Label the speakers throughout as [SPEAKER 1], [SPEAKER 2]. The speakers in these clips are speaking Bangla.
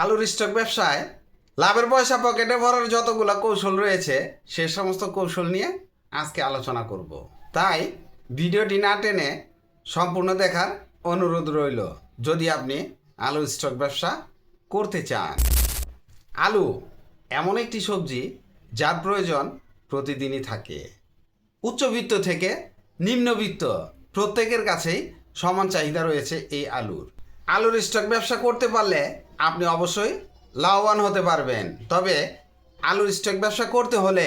[SPEAKER 1] আলুর স্টক ব্যবসায় লাভের পয়সা পকেটে ভরার যতগুলো কৌশল রয়েছে, সে সমস্ত কৌশল নিয়ে আজকে আলোচনা করব। তাই ভিডিওটি না টেনে সম্পূর্ণ দেখার অনুরোধ রইল, যদি আপনি আলুর স্টক ব্যবসা করতে চান। আলু এমন একটি সবজি যার প্রয়োজন প্রতিদিনই থাকে। উচ্চবিত্ত থেকে নিম্নবিত্ত প্রত্যেকের কাছেই সমান চাহিদা রয়েছে এই আলুর। আলুর স্টক ব্যবসা করতে পারলে আপনি অবশ্যই লাভবান হতে পারবেন। তবে আলুর স্টক ব্যবসা করতে হলে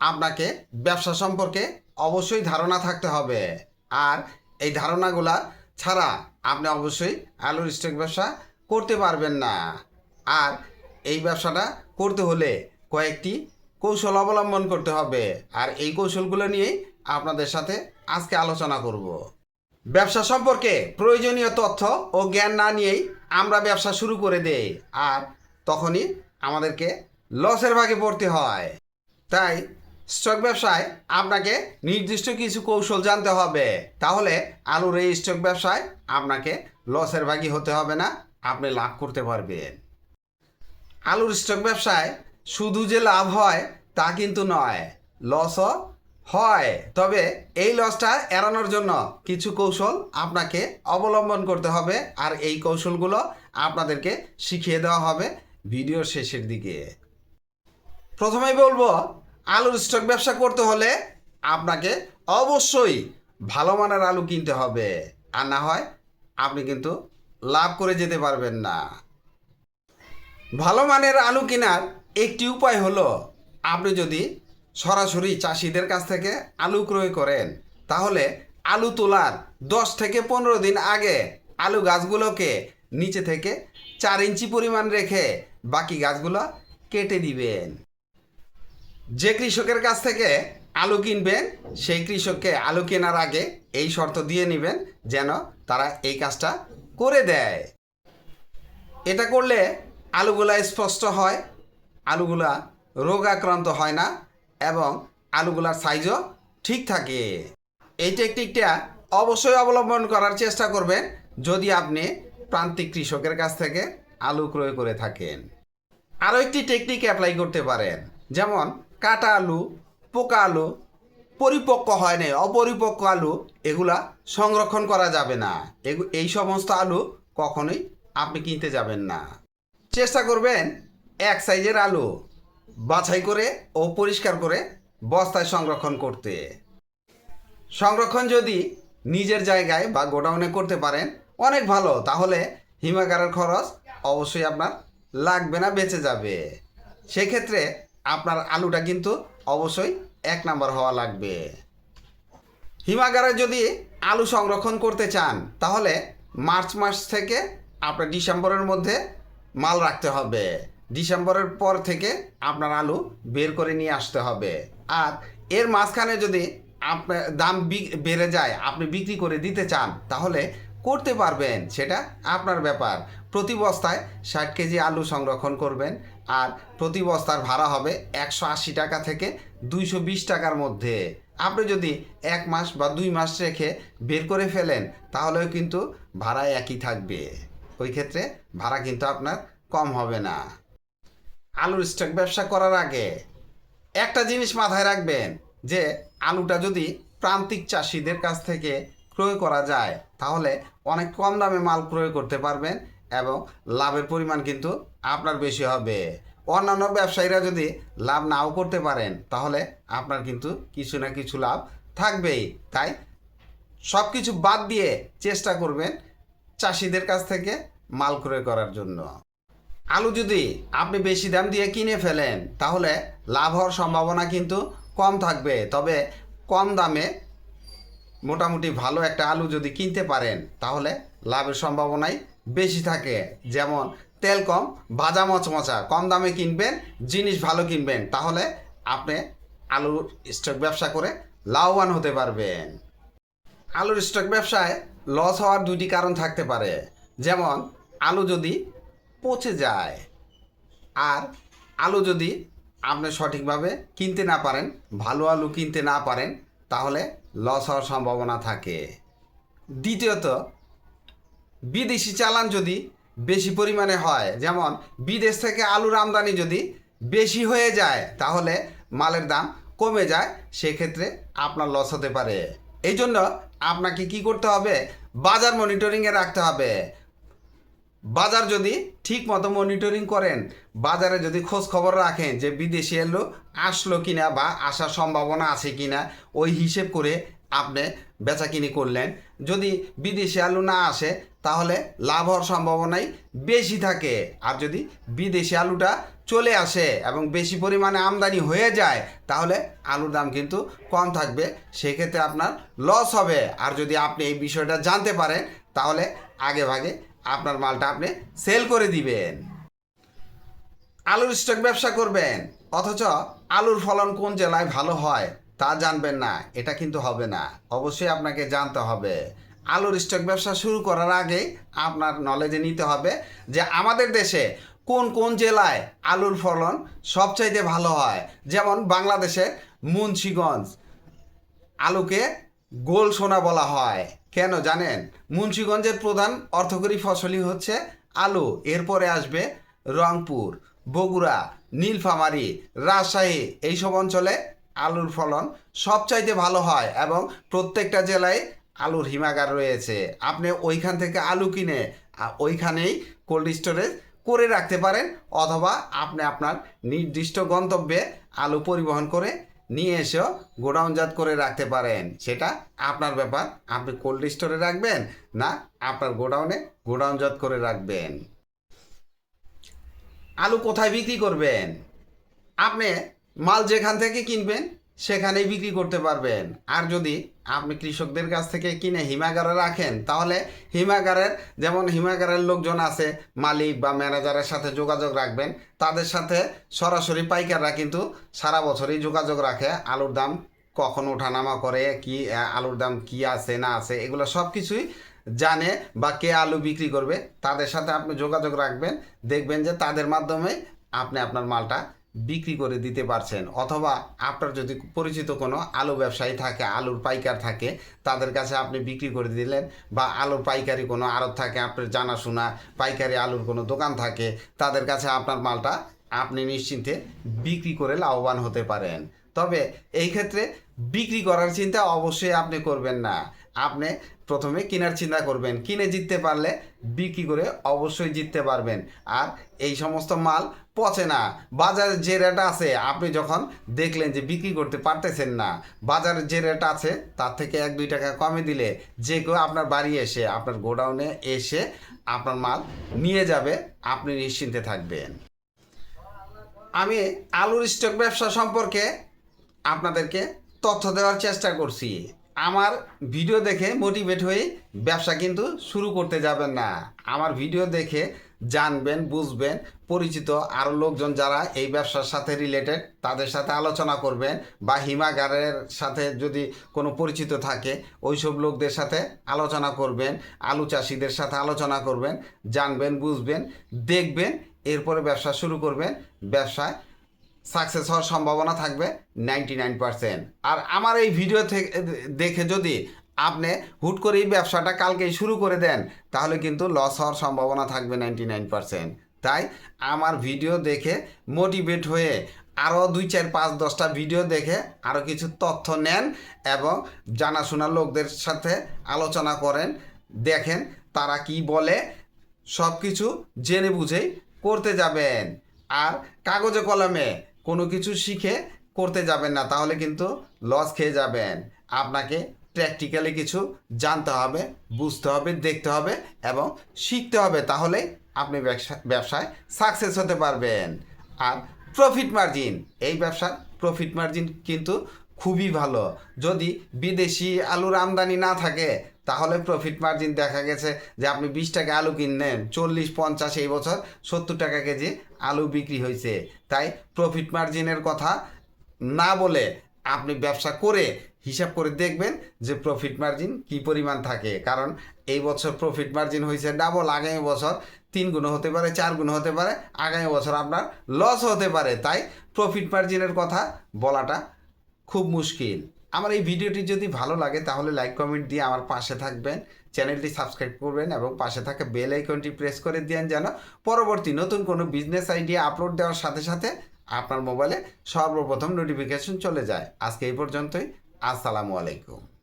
[SPEAKER 1] আপনাকে ব্যবসা সম্পর্কে অবশ্যই ধারণা থাকতে হবে। আর এই ধারণাগুলা ছাড়া আপনি অবশ্যই আলুর স্টক ব্যবসা করতে পারবেন না। আর এই ব্যবসাটা করতে হলে কয়েকটি কৌশল অবলম্বন করতে হবে। আর এই কৌশলগুলো নিয়েই আপনাদের সাথে আজকে আলোচনা করব। ব্যবসা সম্পর্কে প্রয়োজনীয় তথ্য ও জ্ঞান না নিয়েই আমরা ব্যবসা শুরু করে দেই আর তখনই আমাদেরকে লসের ভাগে পড়তে হয়। তাই স্টক ব্যবসায় আপনাকে নির্দিষ্ট কিছু কৌশল জানতে হবে। তাহলে আলুর এই স্টক ব্যবসায় আপনাকে লসের ভাগী হতে হবে না, আপনি লাভ করতে পারবেন। আলুর স্টক ব্যবসায় শুধু যে লাভ হয় তা কিন্তু নয় লসও হয়। তবে এই লসটা এড়ানোর জন্য কিছু কৌশল আপনাকে অবলম্বন করতে হবে আর এই কৌশলগুলো আপনাদেরকে শিখিয়ে দেওয়া হবে ভিডিওর শেষের দিকে। প্রথমেই বলব, আলুর স্টক ব্যবসা করতে হলে আপনাকে অবশ্যই ভালো মানের আলু কিনতে হবে। আর না হয় আপনি কিন্তু লাভ করে যেতে পারবেন না। ভালো মানের আলু কেনার একটি উপায় হলো, আপনি যদি সরাসরি চাষিদের কাছ থেকে আলু ক্রয় করেন। তাহলে আলু তোলার দশ থেকে পনেরো দিন আগে আলু গাছগুলোকে নিচে থেকে চার ইঞ্চি পরিমাণ রেখে বাকি গাছগুলো কেটে দিবেন। যে কৃষকের কাছ থেকে আলু কিনবেন, সেই কৃষককে আলু কেনার আগে এই শর্ত দিয়ে নেবেন যেন তারা এই কাজটা করে দেয়। এটা করলে আলুগুলা স্পষ্ট হয়, আলুগুলা রোগাক্রান্ত হয় না। এবং আলুগুলার সাইজও ঠিক থাকে। এই টেকনিকটা অবশ্যই অবলম্বন করার চেষ্টা করবেন যদি আপনি প্রান্তিক কৃষকের কাছ থেকে আলু ক্রয় করে থাকেন। আরও একটি টেকনিক অ্যাপ্লাই করতে পারেন, যেমন কাটা আলু, পোকা আলু, পরিপক্ক হয় না, অপরিপক্ক আলু, এগুলা সংরক্ষণ করা যাবে না। এই সমস্ত আলু কখনোই আপনি কিনতে যাবেন না। চেষ্টা করবেন এক সাইজের আলু। বাছাই করে ও পরিষ্কার করে বস্তায় সংরক্ষণ করতে। সংরক্ষণ যদি নিজের জায়গায় বা গোডাউনে করতে পারেন, অনেক ভালো। তাহলে হিমাগারের খরচ অবশ্যই আপনার লাগবে না, বেঁচে যাবে। সেক্ষেত্রে আপনার আলুটা কিন্তু অবশ্যই এক নাম্বার হওয়া লাগবে। হিমাগারে যদি আলু সংরক্ষণ করতে চান, তাহলে মার্চ মাস থেকে আপনার ডিসেম্বরের মধ্যে মাল রাখতে হবে। ডিসেম্বরের পর থেকে আপনার আলু বের করে নিয়ে আসতে হবে। আর এর মাঝখানে যদি আপনার দাম বেড়ে যায়, আপনি বিক্রি করে দিতে চান, তাহলে করতে পারবেন। সেটা আপনার ব্যাপার। প্রতি বস্তায় ষাট কেজি আলু সংরক্ষণ করবেন, আর প্রতি বস্তার ভাড়া হবে একশো আশি টাকা থেকে দুইশো বিশ টাকার মধ্যে। আপনি যদি এক মাস বা দুই মাস রেখে বের করে ফেলেন, তাহলেও কিন্তু ভাড়া একই থাকবে। ওই ক্ষেত্রে ভাড়া কিন্তু আপনার কম হবে না। আলুর স্টক ব্যবসা করার আগে একটা জিনিস মাথায় রাখবেন যে আলুটা যদি প্রান্তিক চাষিদের কাছ থেকে ক্রয় করা যায়, তাহলে অনেক কম দামে মাল ক্রয় করতে পারবেন এবং লাভের পরিমাণ কিন্তু আপনার বেশি হবে। অন্যান্য ব্যবসায়ীরা যদি লাভ নাও করতে পারেন, তাহলে আপনার কিন্তু কিছু না কিছু লাভ থাকবেই। তাই সব কিছু বাদ দিয়ে চেষ্টা করবেন চাষিদের কাছ থেকে মাল ক্রয় করার জন্য। আলু যদি আপনি বেশি দাম দিয়ে কিনে ফেলেন, তাহলে লাভ হওয়ার সম্ভাবনা কিন্তু কম থাকবে। তবে কম দামে মোটামুটি ভালো একটা আলু যদি কিনতে পারেন, তাহলে লাভের সম্ভাবনাই বেশি থাকে। যেমন তেল কম, ভাজা মচমচা, কম দামে কিনবেন, জিনিস ভালো কিনবেন, তাহলে আপনি আলুর স্টক ব্যবসা করে লাভবান হতে পারবেন। আলুর স্টক ব্যবসায় লস হওয়ার দুটি কারণ থাকতে পারে। যেমন, আলু যদি পচে যায়। আর আলু যদি আপনি সঠিকভাবে কিনতে না পারেন, ভালো আলু কিনতে না পারেন, তাহলে লস হওয়ার সম্ভাবনা থাকে। দ্বিতীয়ত, বিদেশি চালান যদি বেশি পরিমাণে হয়, যেমন বিদেশ থেকে আলুর আমদানি যদি বেশি হয়ে যায়, তাহলে মালের দাম কমে যায়, সেক্ষেত্রে আপনার লস হতে পারে। এই জন্য আপনাকে কি করতে হবে? বাজার মনিটরিংয়ে রাখতে হবে। বাজার যদি ঠিক মতো মনিটরিং করেন, বাজারে যদি খোঁজ খবর রাখেন যে বিদেশি এলো, আসলো কিনা বা আসার সম্ভাবনা আছে কিনা, ওই হিসেব করে আপনি বেচাকিনি করলেন। যদি বিদেশি আলু না আসে, তাহলে লাভ হওয়ার সম্ভাবনাই বেশি থাকে। আর যদি বিদেশি আলুটা চলে আসে এবং বেশি পরিমাণে আমদানি হয়ে যায়, তাহলে আলুর দাম কিন্তু কম থাকবে। সেক্ষেত্রে আপনার লস হবে। আর যদি আপনি এই বিষয়টা জানতে পারেন, তাহলে আগে ভাগে আপনার মালটা আপনি সেল করে দিবেন। আলুর স্টক ব্যবসা করবেন, অথচ আলুর ফলন কোন জেলায় ভালো হয় তা জানবেন না, এটা কিন্তু হবে না, অবশ্যই আপনাকে জানতে হবে। আলুর স্টক ব্যবসা শুরু করার আগে আপনার নলেজে নিতে হবে যে আমাদের দেশে কোন কোন জেলায় আলুর ফলন সবচাইতে ভালো হয়। যেমন বাংলাদেশে মুন্সিগঞ্জ, আলুকে গোল সোনা বলা হয়। কেন জানেন? মুন্সীগঞ্জের প্রধান অর্থকরী ফসলই হচ্ছে আলু। এরপরে আসবে রংপুর, বগুড়া, নীলফামারী, রাজশাহী এইসব অঞ্চলে আলুর ফলন সবচাইতে ভালো হয় এবং প্রত্যেকটা জেলায় আলুর হিমাগার রয়েছে। আপনি ওইখান থেকে আলু কিনে ওইখানেই কোল্ড স্টোরেজ করে রাখতে পারেন অথবা আপনি আপনার নির্দিষ্ট গন্তব্যে আলু পরিবহন করে নিয়ে এসেও গোডাউনজাত করে রাখতে পারেন। সেটা আপনার ব্যাপার। আপনি কোল্ড স্টোরে রাখবেন না, আপনার গোডাউনে গোডাউনজাত করে রাখবেন। আলু কোথায় বিক্রি করবেন? আপনি মাল যেখান থেকে কিনবেন, সেখানেই বিক্রি করতে পারবেন। আর যদি আপনি কৃষকদের কাছ থেকে কিনে হিমাগারে রাখেন, তাহলে হিমাগারের, যেমন হিমাগারের লোকজন আছে, মালিক বা ম্যানেজারের সাথে যোগাযোগ রাখবেন, তাদের সাথে সরাসরি পাইকাররা কিন্তু সারা বছরই যোগাযোগ রাখে, আলুর দাম কখন ওঠানামা করে, কি আলুর দাম কি আছে, না আছে, এগুলো সব কিছুই জানে বা কে আলু বিক্রি করবে, তাদের সাথে আপনি যোগাযোগ রাখবেন, দেখবেন যে তাদের মাধ্যমে আপনি আপনার মালটা বিক্রি করে দিতে পারছেন। অথবা আপনার যদি পরিচিত কোনো আলু ব্যবসায়ী থাকে, আলুর পাইকার থাকে, তাদের কাছে আপনি বিক্রি করে দিলেন বা আলুর পাইকারি কোনো আড়ত থাকে, আপনার জানাশোনা, পাইকারি আলুর কোনো দোকান থাকে, তাদের কাছে আপনার মালটা আপনি নিশ্চিন্তে বিক্রি করে লাভবান হতে পারেন। তবে এই ক্ষেত্রে বিক্রি করার চিন্তা অবশ্যই আপনি করবেন না। আপনি প্রথমে কেনার চিন্তা করবেন। কিনে জিততে পারলে বিক্রি করে অবশ্যই জিততে পারবেন। আর এই সমস্ত মাল পচে না। বাজারে যে রেট আছে, আপনি যখন দেখলেন যে বিক্রি করতে পারতেছেন না, বাজারে যে রেট আছে, তার থেকে এক দুই টাকা কমে দিলে যে কেউ আপনার বাড়ি এসে, আপনার গোডাউনে এসে আপনার মাল নিয়ে যাবে, আপনি নিশ্চিন্তে থাকবেন। আমি আলুর স্টক ব্যবসা সম্পর্কে আপনাদেরকে তথ্য দেওয়ার চেষ্টা করছি। আমার ভিডিও দেখে মোটিভেট হয়ে ব্যবসা কিন্তু শুরু করতে যাবেন না। আমার ভিডিও দেখে জানবেন, বুঝবেন, পরিচিত আরও লোকজন যারা এই ব্যবসার সাথে রিলেটেড তাদের সাথে আলোচনা করবেন বা হিমাগারের সাথে যদি কোনো পরিচিত থাকে, ওইসব লোকদের সাথে আলোচনা করবেন, আলু চাষিদের সাথে আলোচনা করবেন, জানবেন, বুঝবেন, দেখবেন, এরপরে ব্যবসা শুরু করবেন। ব্যবসায় সাকসেস হওয়ার সম্ভাবনা থাকবে নাইনটি নাইন পারসেন্ট আর আমার এই ভিডিও থেকে দেখে যদি আপনি হুট করে এই ব্যবসাটা কালকেই শুরু করে দেন, তাহলে কিন্তু লস হওয়ার সম্ভাবনা থাকবে নাইনটি নাইন পারসেন্ট তাই আমার ভিডিও দেখে মোটিভেট হয়ে আরও দুই, চার, পাঁচ, দশটা ভিডিও দেখে আরও কিছু তথ্য নেন এবং জানাশোনা লোকদের সাথে আলোচনা করেন, দেখেন তারা কি বলে সব কিছু জেনে বুঝেই করতে যাবেন। আর কাগজে কলমে কোনো কিছু শিখে করতে যাবেন না, তাহলে কিন্তু লস খেয়ে যাবেন। আপনাকে প্র্যাকটিক্যালি কিছু জানতে হবে, বুঝতে হবে, দেখতে হবে এবং শিখতে হবে, তাহলে আপনি ব্যবসা ব্যবসায় সাকসেস হতে পারবেন। আর প্রফিট মার্জিন এই ব্যবসার প্রফিট মার্জিন কিন্তু খুবই ভালো। যদি বিদেশি আলুর আমদানি না থাকে, তাহলে প্রফিট মার্জিন দেখা গেছে যে আপনি বিশ টাকা আলু কিনলেন, চল্লিশ, পঞ্চাশ এই বছর সত্তর টাকা কেজি আলু বিক্রি হয়েছে। তাই প্রফিট মার্জিনের কথা না বলে আপনি ব্যবসা করে হিসাব করে দেখবেন যে প্রফিট মার্জিন কি পরিমাণ থাকে। কারণ এই বছর প্রফিট মার্জিন হয়েছে ডাবল আগামী বছর তিন গুণ হতে পারে, চার গুণ হতে পারে, আগামী বছর আপনার লস হতে পারে। তাই প্রফিট মার্জিনের কথা বলাটা খুব মুশকিল। আমার এই ভিডিওটি যদি ভালো লাগে, তাহলে লাইক কমেন্ট দিয়ে আমার পাশে থাকবেন। চ্যানেলটি সাবস্ক্রাইব করবেন এবং পাশে থাকা বেল আইকনটি প্রেস করে দেন যেন পরবর্তী নতুন কোনো বিজনেস আইডিয়া আপলোড দেওয়ার সাথে সাথে আপনার মোবাইলে সর্বপ্রথম নোটিফিকেশন চলে যায়। আজকে এই পর্যন্তই। আসসালামু আলাইকুম।